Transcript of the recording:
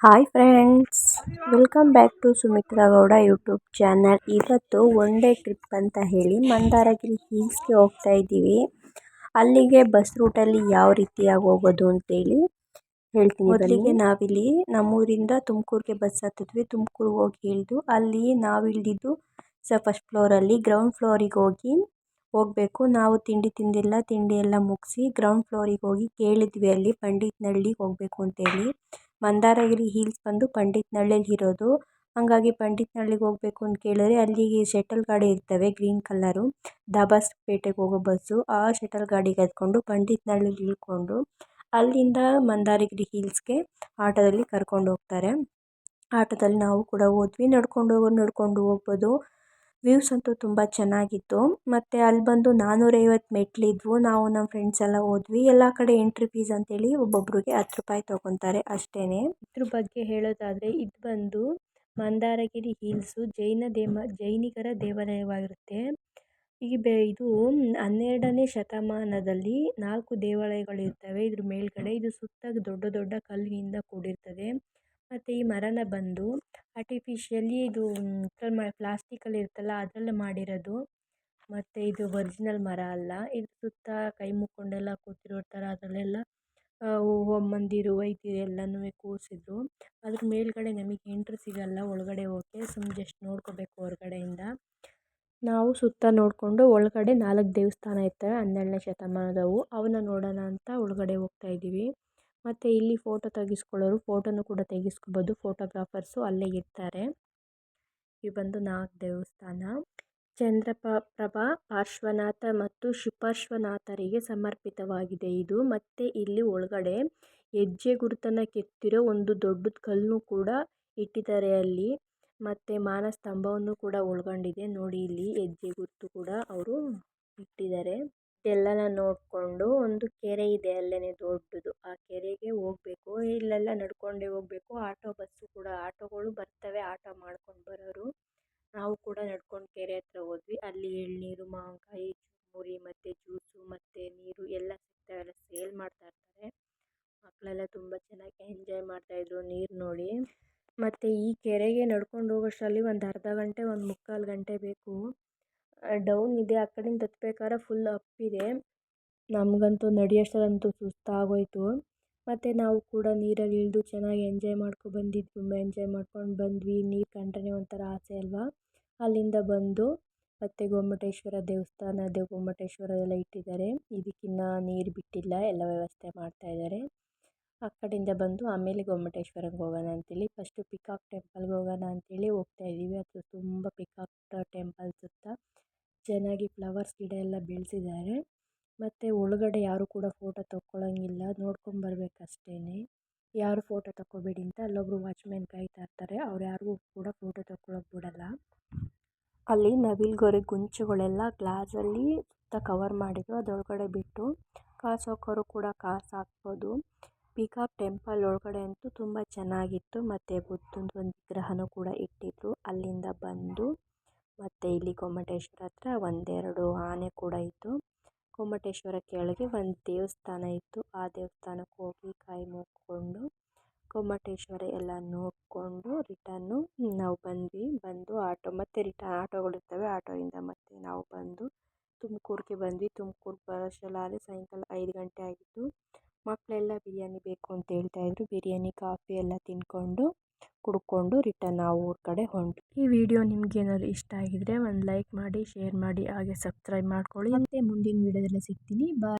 Hi friends, welcome back to Sumitra Gowda YouTube channel. ಇವತ್ತು one day trip ಅಂತ ಹೇಳಿ ಮಂದಾರಗಿರಿ ಹಿಲ್ಸ್ಗೆ ಹೋಗ್ತಾ ಇದ್ದೀವಿ. ಅಲ್ಲಿಗೆ ಬಸ್ ರೂಟಲ್ಲಿ ಯಾವ ರೀತಿಯಾಗಿ ಹೋಗೋದು ಅಂತೇಳಿ ಹೇಳ್ತೀನಿ ಮೊದಲಿಗೆ ನಾವಿಲ್ಲಿ ನಮ್ಮೂರಿಂದ ತುಮಕೂರಿಗೆ ಬಸ್ ಹತ್ತಿದ್ವಿ. ತುಮಕೂರಿಗೆ ಹೋಗಿ ಇಳಿದು ಅಲ್ಲಿ ನಾವು ಇಳಿದಿದ್ದು ಸ ಫಸ್ಟ್ ಫ್ಲೋರಲ್ಲಿ ಗ್ರೌಂಡ್ ಫ್ಲೋರಿಗೆ ಹೋಗಿ ಹೋಗಬೇಕು. ನಾವು ತಿಂಡಿ ತಿಂದಿಲ್ಲ, ತಿಂಡಿ ಎಲ್ಲ ಮುಗಿಸಿ ಗ್ರೌಂಡ್ ಫ್ಲೋರಿಗೆ ಹೋಗಿ ಕೇಳಿದ್ವಿ ಅಲ್ಲಿ ಪಂಡಿತ್ನಳ್ಳಿಗೆ ಹೋಗಬೇಕು ಅಂತೇಳಿ. ಮಂದಾರಗಿರಿ ಹಿಲ್ಸ್ ಬಂದು ಪಂಡಿತನಳ್ಳಿಲಿ ಇರೋದು. ಹಾಗಾಗಿ ಪಂಡಿತನಳ್ಳಿಗೆ ಹೋಗ್ಬೇಕು ಅಂತ ಕೇಳಿದ್ರೆ ಅಲ್ಲಿಗೆ ಶಟಲ್ ಗಾಡಿ ಇರ್ತವೆ, ಗ್ರೀನ್ ಕಲರು. ದಾಬಸ್ಪೇಟೆಗೆ ಹೋಗೋ ಬಸ್ಸು. ಆ ಶಟಲ್ ಗಾಡಿಗೆ ಹತ್ಕೊಂಡು ಪಂಡಿತನಳ್ಳಿಲಿ ಇಳ್ಕೊಂಡು ಅಲ್ಲಿಂದ ಮಂದಾರಗಿರಿ ಹಿಲ್ಸ್ಗೆ ಆಟೋದಲ್ಲಿ ಕರ್ಕೊಂಡು ಹೋಗ್ತಾರೆ. ಆಟೋದಲ್ಲಿ ನಾವು ಕೂಡ ಹೋದ್ವಿ. ನಡ್ಕೊಂಡು ಹೋಗೋರು ನಡ್ಕೊಂಡು ಹೋಗ್ಬೋದು. ವ್ಯೂಸ್ ಅಂತೂ ತುಂಬ ಚೆನ್ನಾಗಿತ್ತು. ಮತ್ತು ಅಲ್ಲಿ ಬಂದು ನಾನ್ನೂರೈವತ್ತು ಮೆಟ್ಲಿದ್ವು ನಾವು ನಮ್ಮ ಫ್ರೆಂಡ್ಸ್ ಎಲ್ಲ ಹೋದ್ವಿ. ಎಲ್ಲ ಕಡೆ ಎಂಟ್ರಿ ಫೀಸ್ ಅಂತೇಳಿ ಒಬ್ಬೊಬ್ಬರಿಗೆ ಹತ್ತು ರೂಪಾಯಿ ತೊಗೊತಾರೆ ಅಷ್ಟೇ ಇದ್ರ ಬಗ್ಗೆ ಹೇಳೋದಾದರೆ ಇದು ಬಂದು ಮಂದಾರಗಿರಿ ಹಿಲ್ಸು ಜೈನ ದೇಮ, ಜೈನಿಗರ ದೇವಾಲಯವಾಗಿರುತ್ತೆ. ಈ ಬೆ, ಇದು ಹನ್ನೆರಡನೇ ಶತಮಾನದಲ್ಲಿ ನಾಲ್ಕು ದೇವಾಲಯಗಳಿರ್ತವೆ. ಇದ್ರ ಮೇಲ್ಗಡೆ ಇದು ಸುತ್ತ ದೊಡ್ಡ ದೊಡ್ಡ ಕಲ್ಲಿನಿಂದ ಕೂಡಿರ್ತದೆ. ಮತ್ತು ಈ ಮರನ ಬಂದು ಆರ್ಟಿಫಿಷಿಯಲಿ ಇದು ಪ್ಲಾಸ್ಟಿಕಲ್ಲಿ ಇರುತ್ತಲ್ಲ, ಅದರಲ್ಲಿ ಮಾಡಿರೋದು. ಮತ್ತು ಇದು ಒರಿಜಿನಲ್ ಮರ ಅಲ್ಲ. ಇದು ಸುತ್ತ ಕೈ ಮುಕ್ಕೊಂಡೆಲ್ಲ ಕೂತಿರೋ ಥರ ಅದರಲ್ಲೆಲ್ಲ ಮಂದಿರು ವೈದ್ಯರು ಎಲ್ಲನೂ ಕೂರಿಸಿದ್ರು. ಅದ್ರ ಮೇಲ್ಗಡೆ ನಮಗೆ ಎಂಟ್ರಿ ಸಿಗಲ್ಲ, ಒಳಗಡೆ ಹೋಗಕ್ಕೆ. ಸುಮ್ಮನೆ ಜಸ್ಟ್ ನೋಡ್ಕೋಬೇಕು ಹೊರಗಡೆಯಿಂದ. ನಾವು ಸುತ್ತ ನೋಡಿಕೊಂಡು ಒಳಗಡೆ ನಾಲ್ಕು ದೇವಸ್ಥಾನ ಇರ್ತವೆ ಹನ್ನೆರಡನೇ ಶತಮಾನದವು. ಅವನ್ನ ನೋಡೋಣ ಅಂತ ಒಳಗಡೆ ಹೋಗ್ತಾ ಇದ್ದೀವಿ. ಮತ್ತು ಇಲ್ಲಿ ಫೋಟೋ ತೆಗಿಸ್ಕೊಳ್ಳೋರು ಫೋಟೋನು ಕೂಡ ತೆಗಿಸ್ಕೋಬೋದು. ಫೋಟೋಗ್ರಾಫರ್ಸು ಅಲ್ಲೇ ಇರ್ತಾರೆ. ಇದು ಬಂದು ನಾಲ್ಕು ದೇವಸ್ಥಾನ. ಚಂದ್ರಪ ಪ್ರಭಾ ಪಾರ್ಶ್ವನಾಥ ಮತ್ತು ಶುಪಾರ್ಶ್ವನಾಥರಿಗೆ ಸಮರ್ಪಿತವಾಗಿದೆ ಇದು. ಮತ್ತು ಇಲ್ಲಿ ಒಳಗಡೆ ಹೆಜ್ಜೆ ಗುರುತನ್ನು ಕೆತ್ತಿರೋ ಒಂದು ದೊಡ್ಡದು ಕಲ್ಲನ್ನು ಕೂಡ ಇಟ್ಟಿದ್ದಾರೆ ಅಲ್ಲಿ. ಮತ್ತು ಮಾನಸ್ತಂಭವನ್ನು ಕೂಡ ಒಳಗೊಂಡಿದೆ. ನೋಡಿ ಇಲ್ಲಿ ಹೆಜ್ಜೆ ಗುರುತು ಕೂಡ ಅವರು ಇಟ್ಟಿದ್ದಾರೆ. ಎಲ್ಲನ ನೋಡಿಕೊಂಡು ಒಂದು ಕೆರೆ ಇದೆ ಅಲ್ಲೇ ದೊಡ್ಡದು. ಆ ಕೆರೆಗೆ ಹೋಗ್ಬೇಕು. ಇಲ್ಲೆಲ್ಲ ನಡ್ಕೊಂಡೇ ಹೋಗ್ಬೇಕು. ಆಟೋ, ಬಸ್ಸು ಕೂಡ, ಆಟೋಗಳು ಬರ್ತವೆ. ಆಟೋ ಮಾಡ್ಕೊಂಡು ಬರೋರು. ನಾವು ಕೂಡ ನಡ್ಕೊಂಡು ಕೆರೆ ಹತ್ರ ಹೋದ್ವಿ. ಅಲ್ಲಿ ಎಳನೀರು, ಮಾವಿನಕಾಯಿ, ಚುರುಮುರಿ ಮತ್ತು ಜ್ಯೂಸು ಮತ್ತು ನೀರು ಎಲ್ಲ ಸಿಗ್ತವೆ ಸೇಲ್ ಮಾಡ್ತಾ ಇರ್ತಾರೆ. ಮಕ್ಕಳೆಲ್ಲ ತುಂಬ ಚೆನ್ನಾಗಿ ಎಂಜಾಯ್ ಮಾಡ್ತಾಯಿದ್ರು ನೀರು ನೋಡಿ. ಮತ್ತು ಈ ಕೆರೆಗೆ ನಡ್ಕೊಂಡು ಹೋಗೋಷ್ಟರಲ್ಲಿ ಒಂದು ಅರ್ಧ ಗಂಟೆ, ಒಂದು ಮುಕ್ಕಾಲು ಗಂಟೆ ಬೇಕು. ಡೌನ್ ಇದೆ, ಆ ಕಡೆಯಿಂದ ಹತ್ಬೇಕಾದ್ರೆ ಫುಲ್ ಅಪ್ ಇದೆ. ನಮಗಂತೂ ನಡೆಯೋಷ್ಟರಲ್ಲಂತೂ ಸುಸ್ತಾಗೋಯಿತು. ಮತ್ತು ನಾವು ಕೂಡ ನೀರಲ್ಲಿ ಇಳಿದು ಚೆನ್ನಾಗಿ ಎಂಜಾಯ್ ಮಾಡ್ಕೊ ತುಂಬ ಎಂಜಾಯ್ ಮಾಡ್ಕೊಂಡು ಬಂದ್ವಿ. ನೀರು ಕಂಡ್ರೆ ಒಂಥರ ಆಸೆ ಅಲ್ವಾ? ಅಲ್ಲಿಂದ ಬಂದು ಮತ್ತು ಗೊಮ್ಮಟೇಶ್ವರ ದೇವಸ್ಥಾನ, ಅದೇ ಗೊಮ್ಮಟೇಶ್ವರ ಎಲ್ಲ ಇಟ್ಟಿದ್ದಾರೆ. ಇದಕ್ಕಿನ್ನ ನೀರು ಬಿಟ್ಟಿಲ್ಲ, ಎಲ್ಲ ವ್ಯವಸ್ಥೆ ಮಾಡ್ತಾಯಿದ್ದಾರೆ ಆ ಕಡೆಯಿಂದ ಬಂದು ಆಮೇಲೆ ಗೊಮ್ಮಟೇಶ್ವರಂಗೆ ಹೋಗೋಣ ಅಂತೇಳಿ ಫಸ್ಟು ಪಿಕಾಕ್ ಟೆಂಪಲ್ಗೆ ಹೋಗೋಣ ಅಂತೇಳಿ ಹೋಗ್ತಾ ಇದ್ದೀವಿ ಅದು ತುಂಬ ಪಿಕಾಕ್ ಟೆಂಪಲ್ ಸುತ್ತ. ಚೆನ್ನಾಗಿ ಫ್ಲವರ್ಸ್ ಗಿಡ ಎಲ್ಲ ಬೆಳೆಸಿದ್ದಾರೆ. ಮತ್ತು ಒಳಗಡೆ ಯಾರು ಕೂಡ ಫೋಟೋ ಬರಬೇಕು ಅಷ್ಟೇ ಯಾರು ಫೋಟೋ ತಗೋಬೇಡಿ ಅಂತ ಅಲ್ಲೊಬ್ಬರು ವಾಚ್ಮ್ಯಾನ್ ಕಾಯ್ತಾ ಇರ್ತಾರೆ ಅವ್ರು ಯಾರಿಗೂ ಕೂಡ ಫೋಟೋ ತಗೊಳ್ಳೋಕೆ ಬಿಡಲ್ಲ. ಅಲ್ಲಿ ನವಿಲುಗರಿ ಗುಂಚುಗಳೆಲ್ಲ ಗ್ಲಾಸಲ್ಲಿ ಸುತ್ತ ಕವರ್ ಮಾಡಿದ್ರು ಅದರೊಳಗಡೆ ಬಿಟ್ಟು ಕಾಸು ಹಾಕೋರು ಕೂಡ ಕಾಸು ಹಾಕ್ಬೋದು. ಪಿಕಾಕ್ ಟೆಂಪಲ್ ಒಳಗಡೆ ಅಂತೂ ತುಂಬ ಚೆನ್ನಾಗಿತ್ತು. ಮತ್ತು ಬುದ್ಧಂದು ಒಂದು ವಿಗ್ರಹನೂ ಕೂಡ ಇಟ್ಟಿದ್ರು. ಅಲ್ಲಿಂದ ಬಂದು ಮತ್ತು ಇಲ್ಲಿ ಗೊಮ್ಮಟೇಶ್ವರ ಹತ್ರ ಒಂದೆರಡು ಆನೆ ಕೂಡ ಇತ್ತು ಗೊಮ್ಮಟೇಶ್ವರ ಕೆಳಗೆ ಒಂದು ದೇವಸ್ಥಾನ ಇತ್ತು. ಆ ದೇವಸ್ಥಾನಕ್ಕೆ ಹೋಗಿ ಕೈ ಮುಗ್ಕೊಂಡು ಗೊಮ್ಮಟೇಶ್ವರ ಎಲ್ಲ ನೋಡಿಕೊಂಡು ರಿಟನ್ನು ನಾವು ಬಂದ್ವಿ. ಬಂದು ಆಟೋ, ಮತ್ತು ರಿಟರ್ನ್ ಆಟೋಗಳಿರ್ತವೆ ಆಟೋಯಿಂದ ಮತ್ತೆ ನಾವು ಬಂದು ತುಮಕೂರಿಗೆ ಬಂದ್ವಿ. ತುಮ್ಕೂರಿಗೆ ಬರೋಷ್ಟರಲ್ಲಿ ಸಾಯಂಕಾಲ ಐದು ಗಂಟೆ ಆಗಿತ್ತು ಮಕ್ಕಳೆಲ್ಲ ಬಿರಿಯಾನಿ ಬೇಕು ಅಂತ ಹೇಳ್ತಾ ಇದ್ರು. ಬಿರಿಯಾನಿ, ಕಾಫಿ ಎಲ್ಲ ತಿಂದ್ಕೊಂಡು ಕುಡ್ಕೊಂಡು ರಿಟರ್ನ್ ನಾವು ಊರ ಕಡೆ ಹೊಂಟ್ವಿ. ಈ ವಿಡಿಯೋ ನಿಮ್ಗೇನಾದ್ರು ಇಷ್ಟ ಆಗಿದ್ರೆ ಒಂದು ಲೈಕ್ ಮಾಡಿ, ಶೇರ್ ಮಾಡಿ, ಹಾಗೆ ಸಬ್ಸ್ಕ್ರೈಬ್ ಮಾಡ್ಕೊಳ್ಳಿ. ಮತ್ತು ಮುಂದಿನ ವಿಡಿಯೋದಲ್ಲಿ ಸಿಗ್ತೀನಿ. ಬಾಯ್.